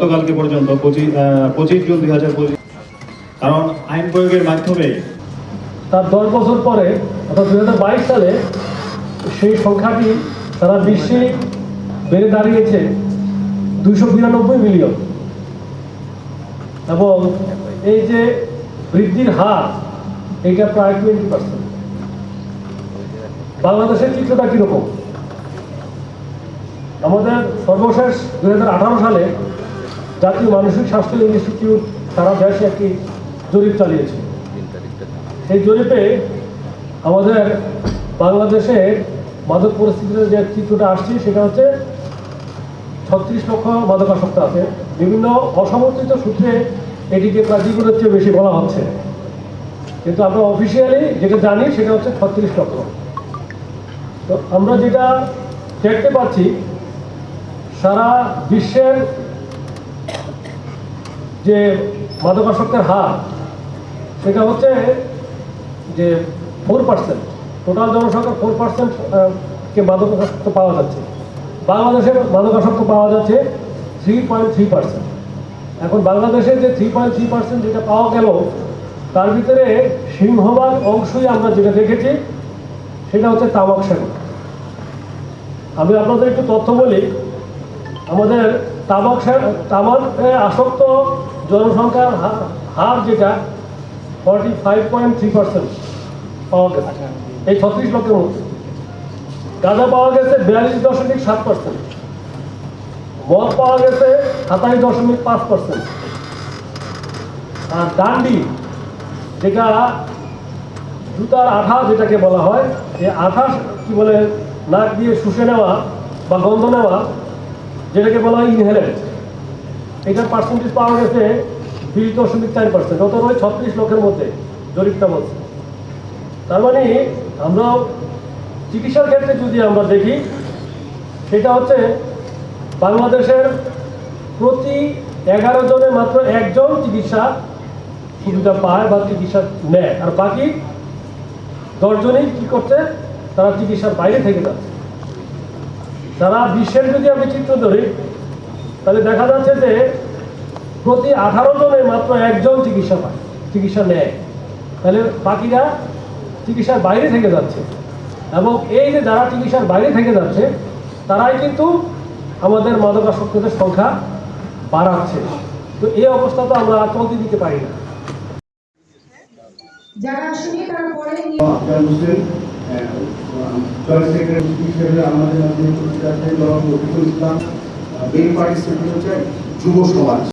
গতকালকে পর্যন্ত পঁচিশ জুন দুই হাজার পঁচিশ। কারণ আইন প্রয়োগের মাধ্যমে তার দশ বছর পরে, অর্থাৎ দু হাজার বাইশ সালে, সেই সংখ্যাটি সারা বিশ্বে বেড়ে দাঁড়িয়েছে দুশো বিরানব্বই মিলিয়ন। এবং এই যে বৃদ্ধির হার, এটা প্রায় টোয়েন্টি পার্সেন্ট বাংলাদেশের চিত্রটা কীরকম? আমাদের সর্বশেষ দুই হাজার আঠারো সালে জাতীয় মানসিক স্বাস্থ্য ইনস্টিটিউট সারা দেশে একটি জরিপ চালিয়েছে? সেই জরিপে আমাদের বাংলাদেশে মাদক পরিস্থিতির যে চিত্রটা আসছে, সেটা হচ্ছে ছত্রিশ লক্ষ মাদকাসক্ত আছে। বিভিন্ন অসমর্থিত সূত্রে এটিকে প্রায় চেয়ে বেশি বলা হচ্ছে। কিন্তু আমরা অফিসিয়ালি যেটা জানি, সেটা হচ্ছে ছত্রিশ লক্ষ। তো আমরা যেটা দেখতে পাচ্ছি, সারা বিশ্বের যে মাদকাসক্তের হার, সেটা হচ্ছে যে ফোর পার্সেন্ট টোটাল জনসংখ্যার ফোর পার্সেন্ট কে মাদকাসক্ত পাওয়া যাচ্ছে। বাংলাদেশে মাদকাসক্ত পাওয়া যাচ্ছে থ্রি পয়েন্ট থ্রি পার্সেন্ট এখন বাংলাদেশে যে থ্রি পয়েন্ট থ্রি পার্সেন্ট যেটা পাওয়া গেল, তার ভিতরে সিংহভাগ অংশই আমরা যেটা দেখেছি, সেটা হচ্ছে তামাক সেবন আমি আপনাদের একটু তথ্য বলি আমাদের তামাক তামাকে আসক্ত জনসংখ্যার হার যেটা forty five point three percent পাওয়া গেছে। এই ছত্রিশ লক্ষের মধ্যে। গাঁজা পাওয়া গেছে বিয়াল্লিশ দশমিক সাত পার্সেন্ট মদ পাওয়া গেছে সাতাইশ দশমিক পাঁচ পার্সেন্ট আর ডান্ডি, যেটা জুতার আঠা যেটাকে বলা হয়, এই আঠা কি বলে, নাক দিয়ে শুষে নেওয়া বা গন্ধ নেওয়া যেটাকে বলা হয় ইনহেলেন্ট এটার পার্সেন্টেজ পাওয়া গেছে বিশ দশমিক চার পার্সেন্ট অত ওই ছত্রিশ লক্ষের মধ্যে, জরিপটা বলছে। তার মানে আমরা চিকিৎসার ক্ষেত্রে যদি আমরা দেখি, সেটা হচ্ছে বাংলাদেশের প্রতি এগারো জনে মাত্র একজন চিকিৎসা সুবিধা পায় বা চিকিৎসা নেয়। আর বাকি দশজনই কি করছে? তারা চিকিৎসার বাইরে থেকে যাচ্ছে। সারা বিশ্বের যদি আমি চিত্র ধরি তাহলে দেখা যাচ্ছে যে প্রতি আঠারো জনে মাত্র একজন চিকিৎসা পায় চিকিৎসা নেয়। তাহলে বাকিরা চিকিৎসার বাইরে থেকে যাচ্ছে। এবং এই যে যারা চিকিৎসার বাইরে থেকে যাচ্ছে তারাই কিন্তু আমাদের মাদকাসক্তদের সংখ্যা বাড়াচ্ছে। তো এই অবস্থা তো আমরা আর চলতে দিতে পারি না। যারা আসলে তারা পরে আমাদের হচ্ছে যুব সমাজ।